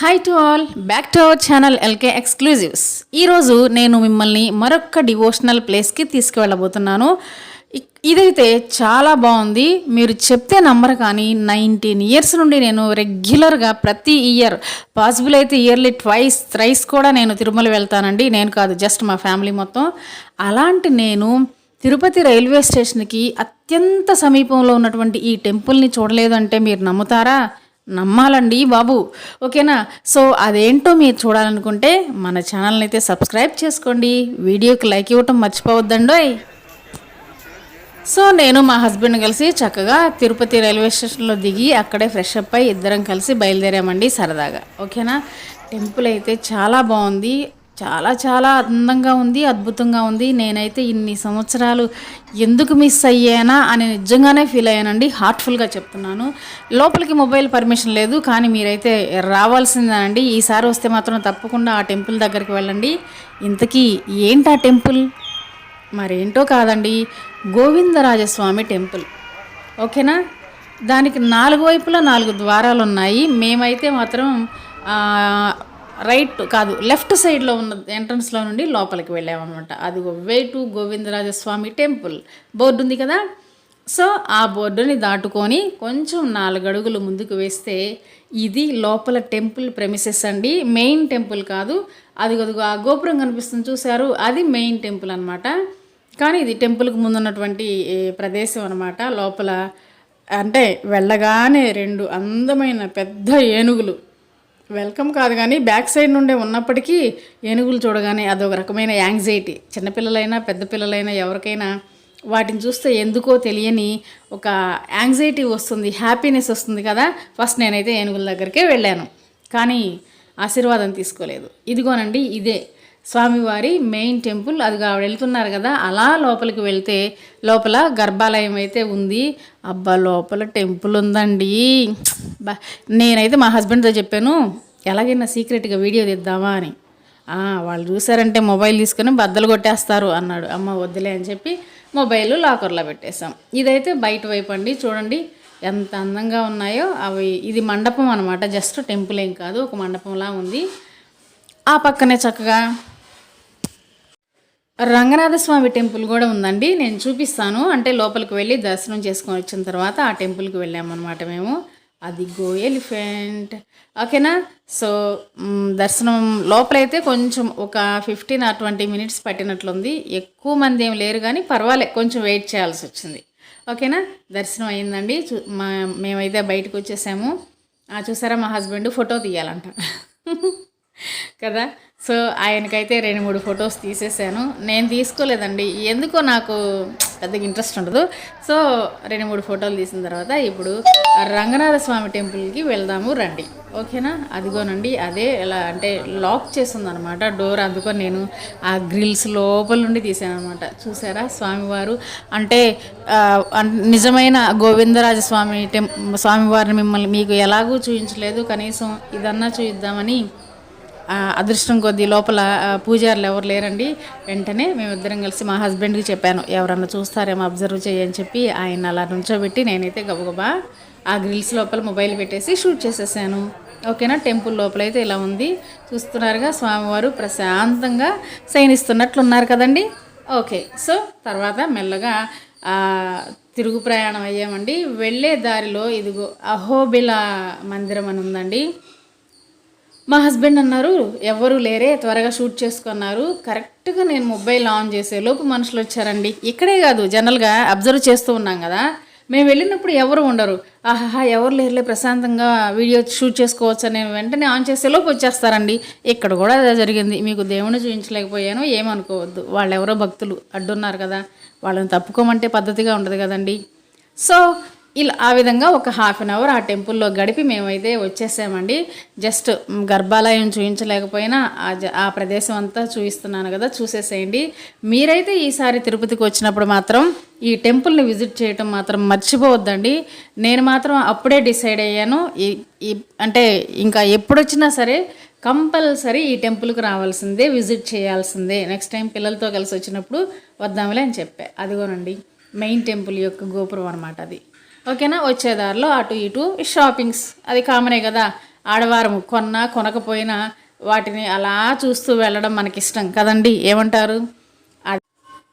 Hi to all back to our channel LK exclusives ఈరోజు నేను మిమ్మల్ని మరొక డివోషనల్ ప్లేస్కి తీసుకువెళ్ళబోతున్నాను. ఇదైతే చాలా బాగుంది. మీరు చెప్తే నంబర్ కానీ నైన్టీన్ ఇయర్స్ నుండి నేను రెగ్యులర్గా ప్రతి ఇయర్ పాసిబుల్ అయితే ఇయర్లీ ట్వైస్ థ్రైస్ కూడా నేను తిరుమల వెళ్తానండి. నేను కాదు జస్ట్ మా ఫ్యామిలీ మొత్తం. అలాంటి నేను తిరుపతి రైల్వే స్టేషన్కి అత్యంత సమీపంలో ఉన్నటువంటి ఈ టెంపుల్ని చూడలేదంటే మీరు నమ్ముతారా? నమ్మాలండి బాబు. ఓకేనా? సో అదేంటో మీరు చూడాలనుకుంటే మన ఛానల్ని అయితే సబ్స్క్రైబ్ చేసుకోండి. వీడియోకి లైక్ ఇవ్వటం మర్చిపోవద్దండోయ్. సో నేను మా హస్బెండ్ కలిసి చక్కగా తిరుపతి రైల్వే స్టేషన్లో దిగి అక్కడే ఫ్రెష్ అప్ అయి ఇద్దరం కలిసి బయలుదేరామండి సరదాగా. ఓకేనా? టెంపుల్ అయితే చాలా బాగుంది. చాలా చాలా అందంగా ఉంది అద్భుతంగా ఉంది. నేనైతే ఇన్ని సంవత్సరాలు ఎందుకు మిస్ అయ్యానా అని నిజంగానే ఫీల్ అయ్యానండి. హార్ట్ఫుల్గా చెప్తున్నాను. లోపలికి మొబైల్ పర్మిషన్ లేదు కానీ మీరైతే రావాల్సిందేనండి. ఈసారి వస్తే మాత్రం తప్పకుండా ఆ టెంపుల్ దగ్గరికి వెళ్ళండి. ఇంతకీ ఏంటి ఆ టెంపుల్? మరేంటో కాదండి. గోవిందరాజస్వామి టెంపుల్. ఓకేనా? దానికి నాలుగు వైపులా నాలుగు ద్వారాలు ఉన్నాయి మేమైతే మాత్రం రైట్ కాదు లెఫ్ట్ సైడ్లో ఉన్న ఎంట్రన్స్లో నుండి లోపలికి వెళ్ళామన్నమాట. అది way to Govindarajaswamy temple. Board ఉంది కదా? సో ఆ బోర్డుని దాటుకొని కొంచెం నాలుగడుగులు ముందుకు వేస్తే ఇది లోపల టెంపుల్ ప్రెమిసెస్ అండి. మెయిన్ టెంపుల్ కాదు. అది అదిగో ఆ గోపురం కనిపిస్తుంది చూశారు? అది మెయిన్ టెంపుల్ అనమాట కానీ ఇది టెంపుల్కి ముందున్నటువంటి ప్రదేశం అనమాట లోపల అంటే వెళ్ళగానే రెండు అందమైన పెద్ద ఏనుగులు వెల్కమ్ కాదు కానీ బ్యాక్ సైడ్ నుండే ఉన్నప్పటికీ ఏనుగులు చూడగానే అదొక రకమైన యాంగ్జైటీ. చిన్నపిల్లలైనా పెద్ద పిల్లలైనా ఎవరికైనా వాటిని చూస్తే ఎందుకో తెలియని ఒక యాంగ్జైటీ వస్తుంది హ్యాపీనెస్ వస్తుంది కదా. ఫస్ట్ నేనైతే ఏనుగుల దగ్గరికే వెళ్ళాను. కానీ ఆశీర్వాదం తీసుకోలేదు. ఇదిగోనండి ఇదే. స్వామివారి మెయిన్ టెంపుల్ అది ఆవిడ వెళ్తున్నారు కదా. అలా లోపలికి వెళ్తే లోపల గర్భాలయం అయితే ఉంది. అబ్బా లోపల టెంపుల్ ఉందండి. బా నేనైతే మా హస్బెండ్తో చెప్పాను ఎలాగైనా సీక్రెట్గా వీడియో తీద్దామా అని. వాళ్ళు చూసారంటే మొబైల్ తీసుకొని బద్దలు కొట్టేస్తారు అన్నాడు. అమ్మ వద్దులే అని చెప్పి మొబైల్ లాకర్లో పెట్టేశాం. ఇదైతే బయట వైపు అండి. చూడండి ఎంత అందంగా ఉన్నాయో. అవి ఇది మండపం అనమాట జస్ట్ టెంపుల్ ఏం కాదు ఒక మండపంలా ఉంది. ఆ పక్కనే చక్కగా రంగనాథస్వామి టెంపుల్ కూడా ఉందండి. నేను చూపిస్తాను. అంటే లోపలికి వెళ్ళి దర్శనం చేసుకొని వచ్చిన తర్వాత ఆ టెంపుల్కి వెళ్ళామన్నమాట మేము. అది గో ఎలిఫెంట్. ఓకేనా? సో దర్శనం లోపలైతే కొంచెం ఒక ఫిఫ్టీన్ ఆర్ ట్వంటీ మినిట్స్ పట్టినట్లుంది. ఎక్కువ మంది ఏం లేరు కానీ పర్వాలే కొంచెం వెయిట్ చేయాల్సి వచ్చింది. ఓకేనా? దర్శనం అయిందండి. చూ మా మేమైతే బయటకు వచ్చేసాము. ఆ, చూసారా మా హస్బెండ్? ఫోటో తీయాలంట. కదా? సో ఆయనకైతే రెండు మూడు ఫొటోస్ తీసేసాను. నేను తీసుకోలేదండి. ఎందుకో నాకు పెద్దగా ఇంట్రెస్ట్ ఉండదు. సో రెండు మూడు ఫోటోలు తీసిన తర్వాత ఇప్పుడు రంగనాథ స్వామి టెంపుల్కి వెళ్దాము రండి. ఓకేనా? అదిగోనండి అదే ఎలా అంటే లాక్ చేస్తుంది అనమాట డోర్. అందుకొని నేను ఆ గ్రిల్స్ లోపల నుండి తీసానమాట అనమాట చూసారా స్వామివారు? అంటే నిజమైన గోవిందరాజ స్వామి టెం స్వామివారిని మిమ్మల్ని మీకు ఎలాగూ చూపించలేదు కనీసం ఇదన్నా చూపిద్దామని అదృష్టం కొద్దీ లోపల పూజారులు ఎవరు లేరండి. వెంటనే మేమిద్దరం కలిసి మా హస్బెండ్కి చెప్పాను ఎవరన్నా చూస్తారేమో అబ్జర్వ్ చేయని చెప్పి ఆయన అలా నుంచోబెట్టి నేనైతే గబగబా ఆ గ్రిల్స్ లోపల మొబైల్ పెట్టేసి షూట్ చేసేసాను. ఓకేనా? టెంపుల్ లోపల అయితే ఇలా ఉంది. చూస్తున్నారుగా స్వామివారు ప్రశాంతంగా శయనిస్తున్నట్లున్నారు కదండి? ఓకే సో తర్వాత మెల్లగా తిరుగు ప్రయాణం అయ్యామండి. వెళ్ళే దారిలో ఇదిగో అహోబిల మందిరం అని ఉందండి. మా హస్బెండ్ అన్నారు ఎవరు లేరే త్వరగా షూట్ చేసుకున్నారు కరెక్ట్గా నేను మొబైల్ ఆన్ చేసే లోపు మనుషులు వచ్చారండి. ఇక్కడే కాదు జనరల్గా అబ్జర్వ్ చేస్తూ ఉన్నాం కదా. మేము వెళ్ళినప్పుడు ఎవరు ఉండరు. ఆహాహా ఎవరు లేరులే ప్రశాంతంగా వీడియో షూట్ చేసుకోవచ్చు అని నేను వెంటనే ఆన్ చేసే లోపు వచ్చేస్తారండి. ఇక్కడ కూడా అదే జరిగింది. మీకు దేవుని చూపించలేకపోయాను ఏమనుకోవద్దు. వాళ్ళు ఎవరో భక్తులు అడ్డున్నారు కదా. వాళ్ళని తప్పుకోమంటే పద్ధతిగా ఉండదు కదండి. సో ఇలా ఆ విధంగా ఒక హాఫ్ అన్ అవర్ ఆ టెంపుల్లో గడిపి మేమైతే వచ్చేసామండి. జస్ట్ గర్భాలయం చూపించలేకపోయినా ఆ జ- ఆ ప్రదేశం అంతా చూపిస్తున్నాను కదా చూసేసేయండి. మీరైతే ఈసారి తిరుపతికి వచ్చినప్పుడు మాత్రం ఈ టెంపుల్ని విజిట్ చేయటం మాత్రం మర్చిపోవద్దండి. నేను మాత్రం అప్పుడే డిసైడ్ అయ్యాను. ఈ అంటే ఇంకా ఎప్పుడొచ్చినా సరే కంపల్సరీ ఈ టెంపుల్కి రావాల్సిందే విజిట్ చేయాల్సిందే. నెక్స్ట్ టైం పిల్లలతో కలిసి వచ్చినప్పుడు వద్దాంలే అని చెప్పా. అదిగోనండి మెయిన్ టెంపుల్ యొక్క గోపురం అనమాట అది. ఓకేనా? వచ్చే దారిలో అటు ఇటు షాపింగ్స్. అది కామనే కదా. ఆడవారం కొన్నా కొనకపోయినా వాటిని అలా చూస్తూ వెళ్ళడం మనకి ఇష్టం కదండి. ఏమంటారు? ఆ-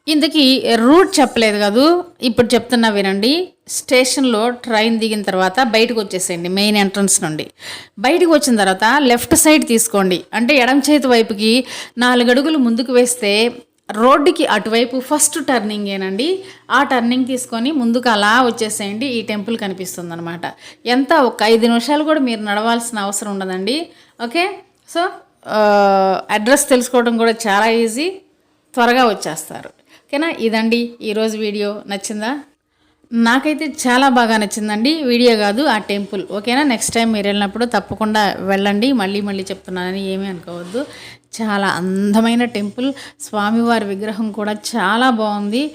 ఇంతకీ రూట్ చెప్పలేదు కదూ? ఇప్పుడు చెప్తున్నా వినండి. స్టేషన్లో ట్రైన్ దిగిన తర్వాత బయటకు వచ్చేసేయండి మెయిన్ ఎంట్రన్స్ నుండి. బయటకు వచ్చిన తర్వాత లెఫ్ట్ సైడ్ తీసుకోండి. అంటే ఎడం చేతి వైపుకి నాలుగు అడుగులు ముందుకు వేస్తే రోడ్డుకి అటువైపు ఫస్ట్ టర్నింగ్ ఏనండి. ఆ టర్నింగ్ తీసుకొని ముందుకు అలా వచ్చేసేయండి. ఈ టెంపుల్ కనిపిస్తుంది అనమాట ఎంత ఒక ఐదు నిమిషాలు కూడా మీరు నడవాల్సిన అవసరం ఉండదండి. ఓకే? సో అడ్రస్ తెలుసుకోవడం కూడా చాలా ఈజీ. త్వరగా వచ్చేస్తారు. ఓకేనా? ఇదండి. ఈరోజు వీడియో. నచ్చిందా? నాకైతే చాలా బాగా నచ్చిందండి. వీడియో కాదు ఆ టెంపుల్. ఓకేనా? నెక్స్ట్ టైం మీరు వెళ్ళినప్పుడు తప్పకుండా వెళ్ళండి. మళ్ళీ మళ్ళీ చెప్తున్నానని ఏమీ అనుకోవద్దు. చాలా అందమైన టెంపుల్. స్వామివారి విగ్రహం కూడా చాలా బాగుంది.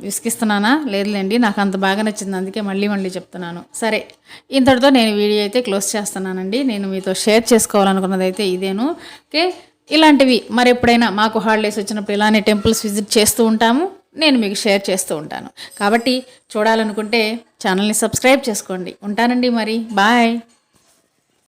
విసికిస్తున్నానా లేదులేండి. నాకు అంత బాగా నచ్చింది. అందుకే మళ్ళీ మళ్ళీ చెప్తున్నాను. సరే. ఇంతటితో నేను వీడియో అయితే క్లోజ్ చేస్తున్నానండి. నేను మీతో షేర్ చేసుకోవాలనుకున్నది అయితే ఇదేను. ఓకే? ఇలాంటివి. మరి ఎప్పుడైనా మాకు హాలిడేస్ వచ్చినప్పుడు ఇలానే టెంపుల్స్ విజిట్ చేస్తూ ఉంటాము. నేను మీకు షేర్ చేస్తూ ఉంటాను. కాబట్టి చూడాలనుకుంటే ఛానల్ని సబ్స్క్రైబ్ చేసుకోండి. ఉంటానండి మరి. బాయ్.